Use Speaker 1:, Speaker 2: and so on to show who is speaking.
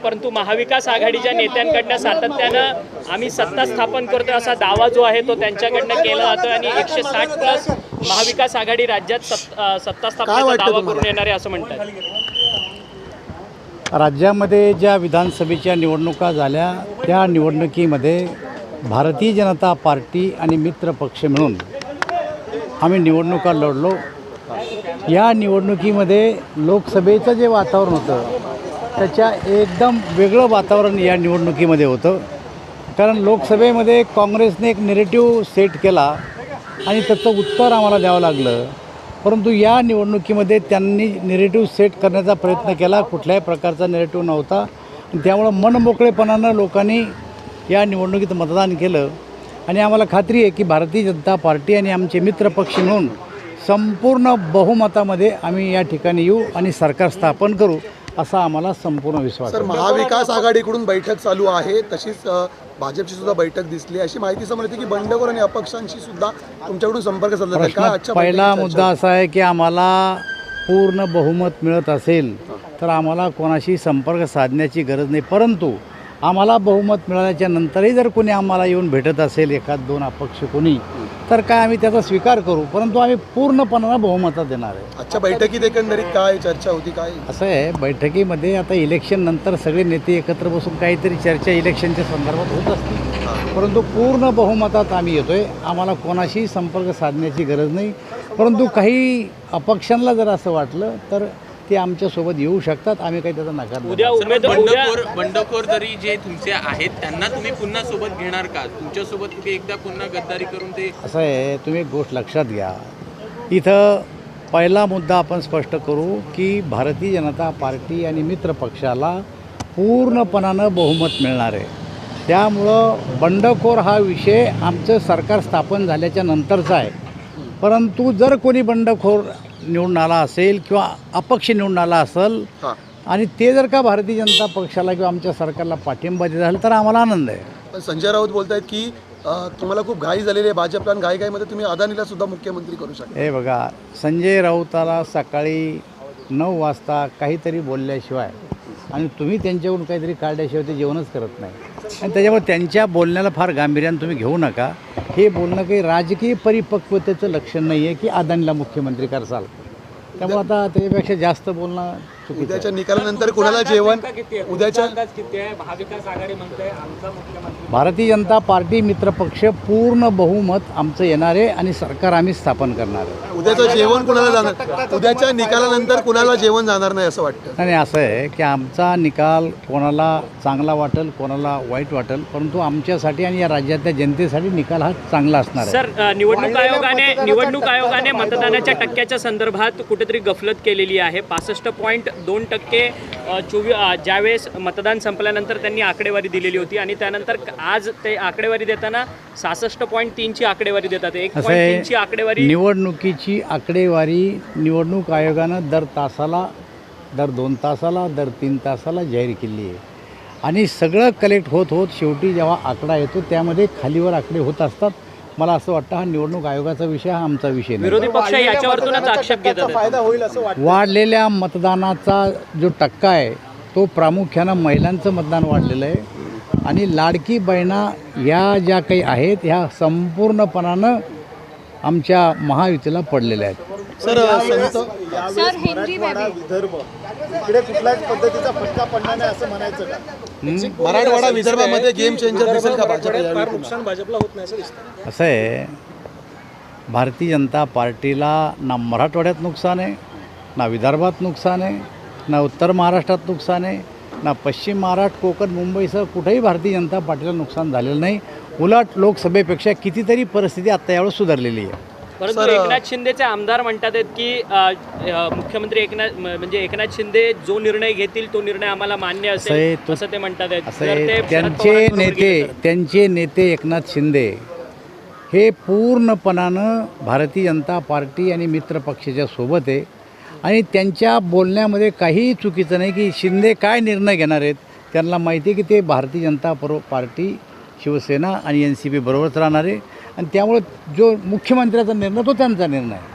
Speaker 1: परंतु महाविकास आघाडीच्या नेत्यांकडनं सातत्यानं आम्ही सत्ता स्थापन करतोय असा दावा जो आहे तो त्यांच्याकडनं केला जातोय आणि एकशे साठ प्लस महाविकास आघाडी राज्यात सत- अ, सत्ता स्थापनेचा दावा? करून येणार आहे असं म्हणतात
Speaker 2: राज्यामध्ये ज्या विधानसभेच्या निवडणुका झाल्या त्या निवडणुकीमध्ये भारतीय जनता पार्टी आणि मित्र पक्ष मिळून आम्ही निवडणुका लढलो या निवडणुकीमध्ये लोकसभेचं जे वातावरण होतं त्याच्या एकदम वेगळं वातावरण या निवडणुकीमध्ये होतं. कारण लोकसभेमध्ये काँग्रेसने एक नेरेटिव्ह सेट केला आणि त्याचं उत्तर आम्हाला द्यावं लागलं. परंतु या निवडणुकीमध्ये त्यांनी नेरेटिव्ह सेट करण्याचा प्रयत्न केला. कुठल्याही प्रकारचा नेरेटिव्ह नव्हता. आणि त्यामुळं मनमोकळेपणानं लोकांनी या निवडणुकीत मतदान केलं. आणि आम्हाला खात्री आहे की भारतीय जनता पार्टी आणि आमचे मित्रपक्ष म्हणून मिळून संपूर्ण बहुमतामध्ये आम्ही या ठिकाणी येऊ आणि सरकार स्थापन करू. असा आम्हाला संपूर्ण विश्वास
Speaker 3: सर
Speaker 2: आहे.
Speaker 3: महाविकास आघाडीकडून बैठक चालू आहे. तशीच अ, भाजपची सुद्धा बैठक दिसली अशी माहिती समोर येते की बंडखोर आणि अपक्षांशी सुद्धा तुमच्याकडून संपर्क साधला जातोय. काय
Speaker 2: प्रश्न
Speaker 3: आजच्या
Speaker 2: पहिला मुद्दा असा आहे की आम्हाला पूर्ण बहुमत मिळत असेल तर आम्हाला कोणाशी संपर्क साधण्याची गरज नाही. परंतु आम्हाला बहुमत मिळाल्याच्या नंतरही जर कोणी आम्हाला येऊन भेटत असेल एखाद दोन अपक्ष कोणी तर काय आम्ही त्याचा स्वीकार करू? परंतु आम्ही पूर्णपणानं बहुमतात देणार आहे.
Speaker 3: आजच्या बैठकीत एकंदरीत काय चर्चा होती काय?
Speaker 2: असं आहे बैठकीमध्ये आता इलेक्शन नंतर सगळे नेते एकत्र बसून काहीतरी चर्चा इलेक्शनच्या संदर्भात होत असते परंतु पूर्ण बहुमतात आम्ही येतोय. आम्हाला कोणाशी संपर्क साधण्याची गरज नाही. परंतु काही अपक्षांना जर असं वाटलं तर ते आमच्यासोबत येऊ शकतात. आम्ही काही त्याचा नकार
Speaker 1: उद्या. उमेदवार
Speaker 4: बंडखोर बंडखोर जरी जे तुमचे आहेत त्यांना तुम्ही पुन्हा सोबत घेणार का? तुमच्यासोबत तुम्ही एकदा पुन्हा गद्दारी करून ते
Speaker 2: असं आहे तुम्ही एक गोष्ट लक्षात घ्या. इथं पहिला मुद्दा आपण स्पष्ट करू की भारतीय जनता पार्टी आणि मित्र पक्षाला पूर्णपणानं बहुमत मिळणार आहे. त्यामुळं बंडखोर हा विषय आमचं सरकार स्थापन झाल्याच्या नंतरचा आहे. परंतु जर कोणी बंडखोर निवडून आला असेल किंवा अपक्ष निवडून आला असेल
Speaker 3: हां.
Speaker 2: आणि ते जर का भारतीय जनता पक्षाला किंवा आमच्या सरकारला पाठिंबा देत झालं तर आम्हाला आनंद आहे.
Speaker 3: पण संजय राऊत बोलतायत की अ, तुम्हाला खूप घाई झालेली आहे भाजपला आणि घाईघाईमध्ये तुम्ही अदानीला सुद्धा मुख्यमंत्री करू शकता.
Speaker 2: हे बघा संजय राऊताला सकाळी नऊ वाजता काहीतरी बोलल्याशिवाय आणि तुम्ही त्यांच्याकडून काहीतरी काढल्याशिवाय ते जेवणच करत नाही. आणि त्याच्यामुळे त्यांच्या बोलण्याला फार गांभीर्यानं तुम्ही घेऊ नका. हे बोलणं काही राजकीय परिपक्वतेचं लक्षण नाही आहे की अदानीला मुख्यमंत्री करसाल त्यामुळे आता त्याच्यापेक्षा जास्त बोलणं.
Speaker 3: उद्याच्या निकालानंतर कुणाला जेवण? उद्याच्या
Speaker 2: भारतीय जनता पार्टी मित्रपक्ष पूर्ण बहुमत आमचं येणार आहे आणि सरकार आम्ही स्थापन करणार आहे.
Speaker 3: उद्याचं जेवण कुणाला जाणार? उद्याच्या निकालानंतर कुणाला जेवण जाणार नाही असं वाटतं?
Speaker 2: आणि असं आहे की आमचा निकाल कोणाला चांगला वाटेल कोणाला वाईट वाटेल परंतु आमच्यासाठी आणि या राज्यातल्या जनतेसाठी निकाल हा चांगला असणार आहे.
Speaker 1: सर निवडणूक आयोगाने निवडणूक आयोगाने मतदानाच्या टक्क्याच्या संदर्भात कुठेतरी गफलत केलेली आहे. पासष्ट पॉईंट दोन टक्के चोवीस ज्यावेळेस मतदान संपल्यानंतर त्यांनी आकडेवारी दिलेली होती आणि त्यानंतर आज ते आकडेवारी देताना सहासष्ट पॉईंट तीनची आकडेवारी देतात. एक तीनची आकडेवारी
Speaker 2: निवडणुकीची आकडेवारी निवडणूक आयोगानं दर तासाला दर दोन तासाला दर तीन तासाला जाहीर केली आहे. आणि सगळं कलेक्ट होत होत शेवटी जेव्हा आकडा येतो त्यामध्ये खालीवर आकडे होत असतात. मला असं वाटतं हा निवडणूक आयोगाचा विषय हा आमचा विषय नाही.
Speaker 1: विरोधी पक्ष याच्यावरतूनच आक्षेप घेतात
Speaker 3: फायदा होईल असं वाटतं.
Speaker 2: वाढलेल्या मतदानाचा जो टक्का आहे तो प्रामुख्यानं महिलांचं मतदान वाढलेलं आहे. आणि लाडकी बहिणा या ज्या काही आहेत ह्या संपूर्णपणानं आमच्या महायुतीला पडलेल्या आहेत.
Speaker 3: सर संत
Speaker 5: सर हिंदी में भी
Speaker 6: विदर्भ. इकडे कुठल्याच पद्धतीचा फटका पडणार नाही असं म्हणायचं का?
Speaker 3: मराठवाडा विदर्भामध्ये गेम चेंजर दिसेल का भाजप यावेळी पुन्हा?
Speaker 2: असं आहे भारतीय जनता पार्टीला ना मराठवाड्यात नुकसान आहे ना विदर्भात नुकसान आहे ना उत्तर महाराष्ट्रात नुकसान आहे ना पश्चिम महाराष्ट्र कोकण मुंबईसह कुठेही भारतीय जनता पार्टीला नुकसान झालेलं नाही. उलट लोकसभेपेक्षा कितीतरी परिस्थिती आत्ता यावेळेस सुधारलेली आहे.
Speaker 1: परंतु एकनाथ शिंदेचे आमदार म्हणतात आहेत की मुख्यमंत्री एकनाथ म्हणजे एकनाथ शिंदे जो निर्णय घेतील तो निर्णय आम्हाला मान्य असेल
Speaker 2: तो-
Speaker 1: असं ते म्हणतात आहेत.
Speaker 2: त्यांचे नेते. त्यांचे नेते एकनाथ शिंदे हे पूर्णपणानं भारतीय जनता पार्टी आणि मित्र पक्षाच्या सोबत आहे. आणि त्यांच्या बोलण्यामध्ये काहीही चुकीचं नाही की शिंदे काय निर्णय घेणार आहेत त्यांना माहिती आहे की ते भारतीय जनता परो पार्टी शिवसेना आणि एन सी पी बरोबरच राहणार आहे. आणि त्यामुळे जो मुख्यमंत्र्याचा निर्णय तो त्यांचा निर्णय आहे.